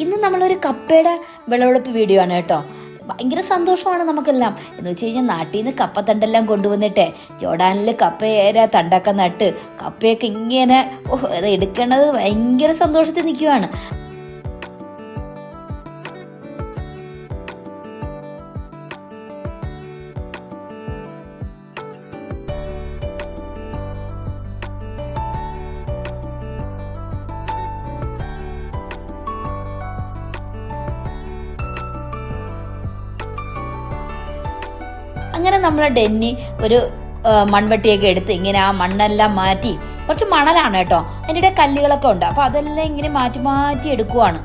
ഇന്ന് നമ്മളൊരു കപ്പയുടെ വിളവെടുപ്പ് വീഡിയോ ആണ് കേട്ടോ. ഭയങ്കര സന്തോഷമാണ് നമുക്കെല്ലാം. എന്ന് വെച്ച് കഴിഞ്ഞാൽ നാട്ടിൽ നിന്ന് കപ്പ തണ്ടെല്ലാം കൊണ്ടുവന്നിട്ട് ജോർഡാനിൽ കപ്പയേരെ തണ്ടൊക്കെ നട്ട് കപ്പയൊക്കെ ഇങ്ങനെ ഓ അത് എടുക്കണത് ഭയങ്കര സന്തോഷത്തിൽ നിൽക്കുവാണ് അങ്ങനെ നമ്മൾ ഡെന്നി ഒരു മൺവെട്ടിയൊക്കെ എടുത്ത് ഇങ്ങനെ ആ മണ്ണെല്ലാം മാറ്റി കുറച്ച് മണലാണ് കേട്ടോ. അതിന്റെ കല്ലുകളൊക്കെ ഉണ്ട്. അപ്പോൾ അതെല്ലാം ഇങ്ങനെ മാറ്റി മാറ്റി എടുക്കുവാണ്.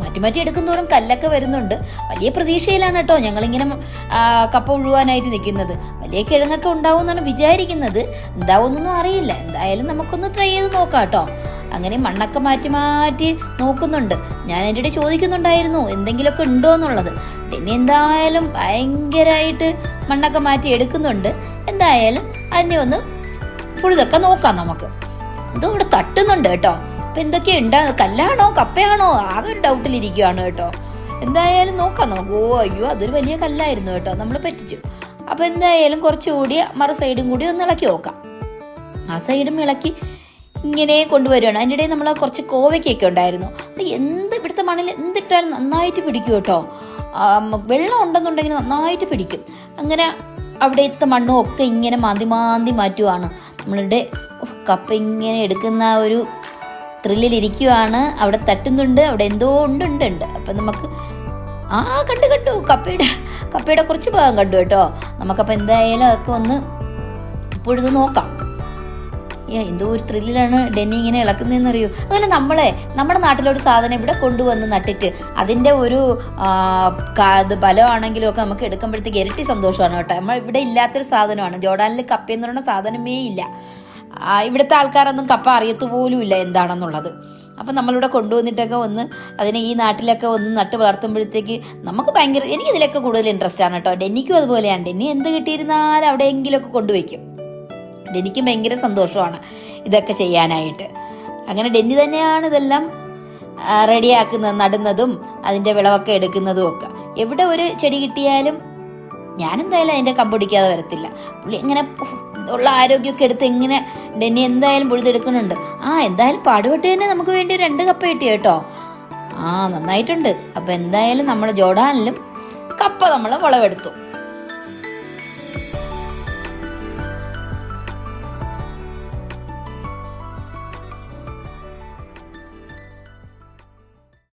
മാറ്റി മാറ്റി എടുക്കുന്നതോറും കല്ലൊക്കെ വരുന്നുണ്ട്. വലിയ പ്രതീക്ഷയിലാണ് കേട്ടോ ഞങ്ങളിങ്ങനെ കപ്പ ഉഴുവാനായിട്ട് നിൽക്കുന്നത്. വലിയ കിഴങ്ങൊക്കെ ഉണ്ടാവും എന്നാണ് വിചാരിക്കുന്നത്. എന്താവുന്നൊന്നും അറിയില്ല. എന്തായാലും നമുക്കൊന്ന് ട്രൈ ചെയ്ത് നോക്കാം കേട്ടോ. അങ്ങനെ മണ്ണൊക്കെ മാറ്റി മാറ്റി നോക്കുന്നുണ്ട്. ഞാൻ എന്റെ ചോദിക്കുന്നുണ്ടായിരുന്നു എന്തെങ്കിലുമൊക്കെ ഉണ്ടോ എന്നുള്ളത്. പിന്നെ എന്തായാലും ഭയങ്കരമായിട്ട് മണ്ണൊക്കെ മാറ്റി എടുക്കുന്നുണ്ട്. എന്തായാലും അതിനെ ഒന്ന് പുഴുതൊക്കെ നോക്കാം നമുക്ക്. എന്തോ ഇവിടെ തട്ടുന്നുണ്ട് കേട്ടോ. അപ്പൊ എന്തൊക്കെയാ ഉണ്ടാ കല്ലാണോ കപ്പയാണോ? ആകെ ഒരു ഡൗട്ടിലിരിക്കുകയാണ് കേട്ടോ. എന്തായാലും നോക്കാം നമുക്ക്. ഓ അയ്യോ അതൊരു വലിയ കല്ലായിരുന്നു കേട്ടോ. നമ്മൾ പറ്റിച്ചു. അപ്പൊ എന്തായാലും കുറച്ചുകൂടി മറു സൈഡും കൂടി ഒന്ന് ഇളക്കി നോക്കാം. ആ സൈഡും ഇളക്കി ഇങ്ങനെ കൊണ്ടുവരികയാണ് അതിന്റെ ഇടയിൽ നമ്മൾ കുറച്ച് കോവയ്ക്കൊക്കെ ഉണ്ടായിരുന്നു. അത് എന്ത് ഇവിടുത്തെ മണ്ണിൽ എന്തിട്ടാലും നന്നായിട്ട് പിടിക്കും കേട്ടോ. വെള്ളം ഉണ്ടെന്നുണ്ടെങ്കിൽ നന്നായിട്ട് പിടിക്കും. അങ്ങനെ അവിടുത്തെ മണ്ണും ഒക്കെ ഇങ്ങനെ മാന്തി മാന്തി മാറ്റുവാണ്. നമ്മളുടെ കപ്പ ഇങ്ങനെ എടുക്കുന്ന ഒരു ത്രില്ലിലിരിക്കുവാണ് അവിടെ തട്ടുന്നുണ്ട് അവിടെ എന്തോ ഉണ്ട് ഉണ്ട് ഉണ്ട്. അപ്പം നമുക്ക് ആ കണ്ടു കണ്ടു. കപ്പയുടെ കപ്പയുടെ കുറച്ച് ഭാഗം കണ്ടു കേട്ടോ. നമുക്കപ്പോൾ എന്തായാലും അതൊക്കെ ഒന്ന് ഇപ്പോഴത് നോക്കാം. എന്തോ ഒരു ത്രില്ലിലാണ് ഡെന്നി ഇങ്ങനെ ഇളക്കുന്നതെന്ന് അറിയൂ അതുപോലെ നമ്മളെ നമ്മുടെ നാട്ടിലൊരു സാധനം ഇവിടെ കൊണ്ടുവന്ന് നട്ടിട്ട് അതിന്റെ ഒരു ആ, കാ- ബലമാണെങ്കിലും ഒക്കെ നമുക്ക് എടുക്കുമ്പോഴത്തേക്ക് ഇരട്ടി സന്തോഷമാണ് കേട്ടോ. നമ്മൾ ഇവിടെ ഇല്ലാത്തൊരു സാധനമാണ്. ജോർഡാനിൽ കപ്പ എന്ന് പറയുന്ന സാധനമേ ഇല്ല. ഇവിടുത്തെ ആൾക്കാരൊന്നും കപ്പ അറിയത്തു പോലും ഇല്ല എന്താണെന്നുള്ളത്. അപ്പം നമ്മളിവിടെ കൊണ്ടുവന്നിട്ടൊക്കെ ഒന്ന് അതിനെ ഈ നാട്ടിലൊക്കെ ഒന്ന് നട്ട് വളർത്തുമ്പോഴത്തേക്ക് നമുക്ക് ഭയങ്കര എനിക്കിതിലൊക്കെ കൂടുതൽ ഇൻട്രസ്റ്റ് ആണ് കേട്ടോ. ഡെന്നിക്കും അതുപോലെയാണ്. ഡെന്നി എന്ത് കിട്ടിയിരുന്നാലും അവിടെയെങ്കിലുമൊക്കെ കൊണ്ടുവയ്ക്കും. ഡെന്നിക്കും ഭയങ്കര സന്തോഷമാണ് ഇതൊക്കെ ചെയ്യാനായിട്ട്. അങ്ങനെ ഡെന്നി തന്നെയാണ് ഇതെല്ലാം റെഡിയാക്കുന്നത് നടുന്നതും അതിന്റെ വിളവൊക്കെ എടുക്കുന്നതും ഒക്കെ. എവിടെ ഒരു ചെടി കിട്ടിയാലും ഞാനെന്തായാലും അതിന്റെ കമ്പൊടിക്കാതെ വരത്തില്ല. പുള്ളി ഇങ്ങനെ ഉള്ള ആരോഗ്യമൊക്കെ എടുത്ത് ഇങ്ങനെ ഡെന്നി എന്തായാലും പൊഴുതെടുക്കുന്നുണ്ട്. ആ എന്തായാലും പാടുപെട്ട് തന്നെ നമുക്ക് വേണ്ടി രണ്ട് കപ്പ കിട്ടി കേട്ടോ. ആ നന്നായിട്ടുണ്ട്. അപ്പം എന്തായാലും നമ്മൾ ജോഡാനിലും കപ്പ നമ്മൾ വിളവെടുത്തു